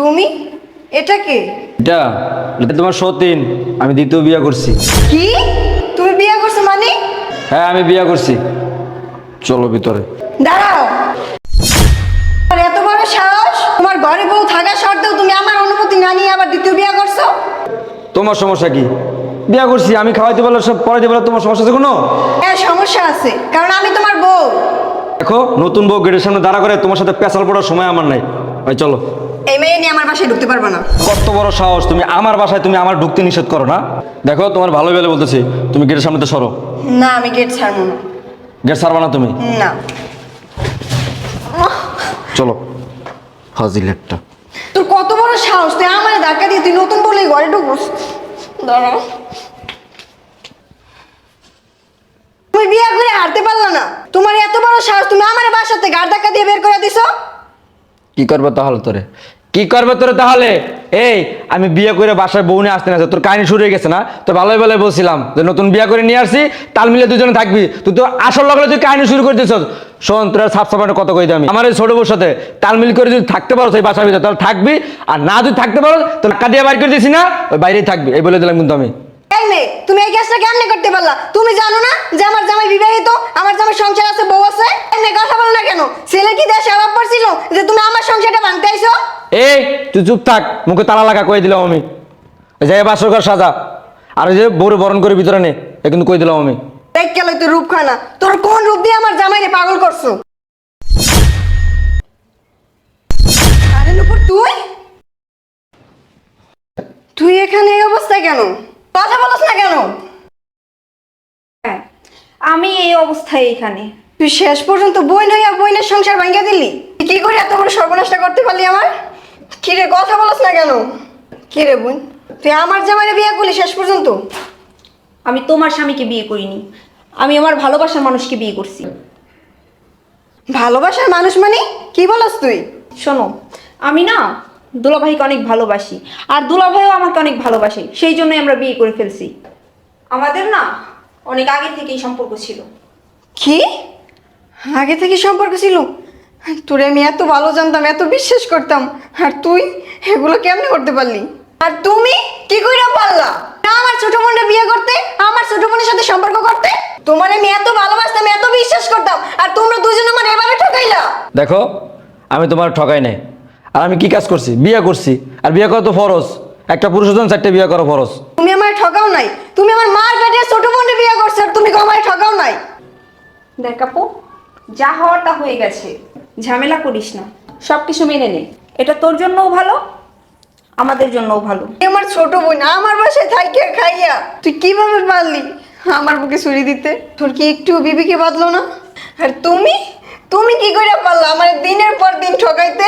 তুমি? এটা কে? এটা এটা তোমার সতীন। আমি দ্বিতীয় বিয়ে করছি। কি? তুমি বিয়ে করছ মানে? হ্যাঁ আমি বিয়ে করছি। চলো ভিতরে। দাঁড়াও। আর এত বড় সাহস? তোমার ঘরে বউ থাকা সত্ত্বেও তুমি আমার অনুমতি না নিয়ে আবার দ্বিতীয় বিয়ে করছ? তোমার সমস্যা কি? বিয়ে করছি আমি খাওয়াইতে পারলে সব পড়াইতে পারলে তোমার সমস্যা আছে কোনো? হ্যাঁ সমস্যা আছে কারণ আমি তোমার বউ। দেখো নতুন বউ গেটের সামনে দাঁড়া করে তোমার সাথে পেঁচাল পড়ার সময় আমার নাই। ভাই চলো। এই মেয়ে নিয়ে আমার বাসায় ঢুকতে পারবে না। কত বড় সাহস তুমি আমার বাসায় তুমি আমার ঢুকতে নিষেধ করো না। দেখো তোমার ভালো বলতেছি তুমি গেটের সামনে তো সরো। না আমি গেট ছাড়বো না। গেট ছাড়বা না তুমি? না। চলো। ফাজিল একটা। তোর কত বড় সাহস তুই আমার ধাক্কা দিয়ে তুই নতুন বলে ঘরে ঢুকুস দাঁড়া। তুমি বিয়ে করে হারতে পারলা না। তোমার এত বড় সাহস তুমি আমার বাসাতে গাড় ধাক্কা দিয়ে বের করে দিছো? কি করব তাহলে তোরে? কি করবে তোরে তাহলে? এই, আমি বিয়ে করে বাসায় বউ নিয়ে আসতে না তোর কাহিনী শুরু হয়ে গেছে না? তো ভালোই ভালোই বলছিলাম যে নতুন বিয়ে করে নিয়ে আসছি, তাল মিলে দুজনে থাকবি। তুই তো আসল লগলে তুই কাহিনী শুরু করে দিছ শোন, তোর সাফ সাফানো কত কই আমি আমার এই ছোট বউর সাথে তাল মিল করে যদি থাকতে পারো সেই বাসার ভিতরে, তাহলে থাকবি। আর না যদি থাকতে পারো তো টাকা দিয়ে বাইর করে দিছি না, ওই বাইরেই থাকবি। এই বলে দিলাম কিন্তু আমি। তুমি এই কাজটা কেমনে করতে পারলা? তুমি জানো না যে আমার জামাই বিবাহিত, আমার জামাই সংসার আছে বউ আছে এমনি কথা বলো না কেন ছেলে কি দেশে অভাব পড়ছিল যে তুমি আমার সংসারটা ভাঙতে এই তুই চুপ থাক মুখে তালা লাগা কয়ে দিলাম আমি। এই যে বাসর ঘর সাজা আর যে বউরে বরণ করে ভিতরে নে এ কিন্তু কই দিলাম আমি। দেখ গেল তুই রূপ খানা তোর কোন রূপ দিয়ে আমার জামাইরে পাগল করছ? আরে নুপুর তুই? তুই এখানে এই অবস্থায় কেন? কথা বলছ না কেন? হ্যাঁ আমি এই অবস্থায় এখানে। তুই শেষ পর্যন্ত বই নইয়া বইনের সংসার ভাঙ্গা দিলি? তুই কি করে এত বড় সর্বনাশটা করতে পারলি আমার? কিরে কথা বলছ না কেন? কিরে বোন তুই আমার জামাইরে বিয়ে করলি শেষ পর্যন্ত? আমি তোমার স্বামীকে বিয়ে করিনি। আমি আমার ভালোবাসার মানুষকে বিয়ে করছি। ভালোবাসার মানুষ মানে? কি বলস তুই? শোনো আমি না দুলাভাইকে অনেক ভালোবাসি আর দুলাভাইও আমাকে অনেক ভালোবাসে সেই জন্যই আমরা বিয়ে করে ফেলছি। আমাদের না অনেক আগে থেকেই সম্পর্ক ছিল। কি? আগে থেকে সম্পর্ক ছিল? তোরে আমি এত ভালো জানতাম এত বিশ্বাস করতাম। আর তুই এগুলো কেমনে করতে পারলি? আর তুমি কি কইরা পারলা? না আমার ছোট বোনটা বিয়ে করতে আমার ছোট বোনের সাথে সম্পর্ক করতে? তোমার আমি এত ভালোবাসতাম এত বিশ্বাস করতাম আর তোমরা দুজন আমার এভাবে ঠকাইলা। দেখো আমি তোমার ঠকাই নাই। আর আমি কি কাজ করছি? বিয়ে করছি। আর বিয়ে করা তো ফরজ। একটা পুরুষের জন্য চারটে বিয়ে করা ফরজ। তুমি আমার ঠকাও নাই। তুমি আমার মার পেটে ছোট বোনটা বিয়ে করছ আর তুমি আমার ঠকাও নাই। দেখ আপু যা হওয়ার তা হয়ে গেছে। ঝামেলা করিস না। সব কিছু মেনে নে। এটা তোর জন্যও ভালো আমাদের জন্যও ভালো। তুই আমার ছোট বোন আমার বাসায় থাইকে খাইয়া। তুই কীভাবে পারলি আমার বুকে ছুরি দিতে? তোর কি একটু বিবিকে বাঁধলো না? আর তুমি? তুমি কি করে পারলা আমার দিনের পর দিন ঠকাইতে?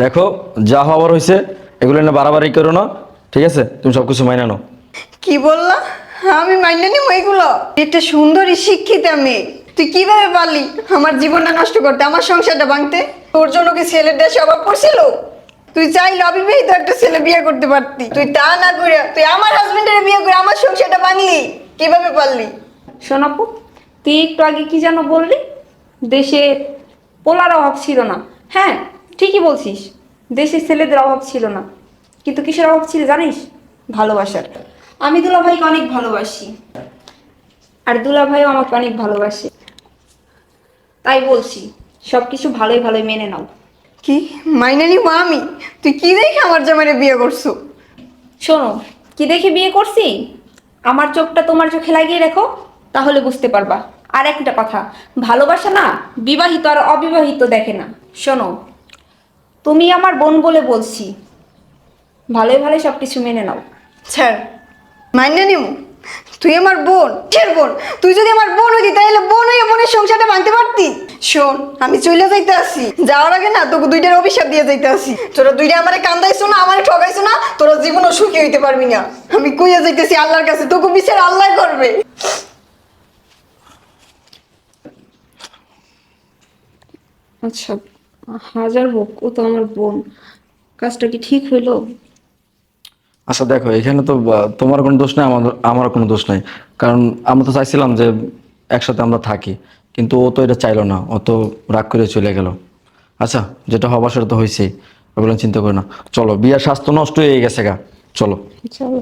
দেখো যা হওয়ার হয়েছে এগুলো না বাড়াবাড়ি করো না ঠিক আছে? তুমি সব কিছু মাইনা নাও। কি বললা? আমি মাইনে নিব এগুলো? একটা সুন্দরী শিক্ষিতা মেয়ে। তুই কীভাবে পারলি আমার জীবনটা নষ্ট করতে? আমার সংসারটা ভাঙতে? তোর জন্য কি ছেলের দেশে অভাব পড়ছিল? তুই চাইলে অবিবাহিত একটা ছেলে বিয়ে করতে পারতি। তুই তা না করে তুই আমার হাজবেন্ডের বিয়ে করে আমার সংসারটা ভাঙলি। কীভাবে পারলি? শোন আপু, তুই একটু আগে কি যেন বললি? দেশে পোলার অভাব ছিল না। হ্যাঁ ঠিকই বলছিস, দেশে ছেলেদের অভাব ছিল না। কিন্তু কিসের অভাব ছিল জানিস? ভালোবাসার। আমি দুলাভাইকে অনেক ভালোবাসি। আর দুলাভাইও আমাকে অনেক ভালোবাসে। তাই বলছি সব কিছু ভালোই ভালোই মেনে নাও। কি? মাইনে নিব আমি তুই কি দেখে আমার জামাইরে বিয়ে করছ? শোনো কি দেখে বিয়ে করছি? আমার চোখটা তোমার চোখে লাগিয়ে রেখো তাহলে বুঝতে পারবা। আর একটা কথা ভালোবাসা না বিবাহিত আর অবিবাহিত দেখে না। শোনো তুমি আমার বোন বলে বলছি ভালোই ভালোই সব কিছু মেনে নাও। স্যার মাইনে নিব তুই আমার বোন কিসের বোন। তুই যদি আমার বোন হইতি তাহলে বোন হইয়া বোনের সংসারটা ভাঙতে পারতি? শোন, আমি চলে যাইতে আসি যাওয়ার আগে না, তোকে দুইটার অভিশাপ দিয়ে যাইতে আসি তোরা দুইটা আমারে কান্দাইছো না, আমারে ঠকাইছো না, তোরা জীবনও সুখী হইতে পারবি না। আমি কইয়া যাইতেছি আল্লাহর কাছে, তোকে বিচার আল্লাহ করবে। আচ্ছা হাজার হোক, ও তো আমার বোন। কাজটা কি ঠিক হইল? আচ্ছা দেখো, এখানে তো তোমার কোনো দোষ নাই আমার আমার কোনো দোষ নাই। কারণ আমরা তো চাইছিলাম যে একসাথে আমরা থাকি, কিন্তু ও তো এটা চাইলো না, ও তো রাগ করে চলে গেল। আচ্ছা যেটা হবার সেটা তো হয়েছেই, ওগুলো চিন্তা করো না। চলো, বিয়ার স্বাস্থ্য নষ্ট হয়ে গেছে গা। চলো। চলো।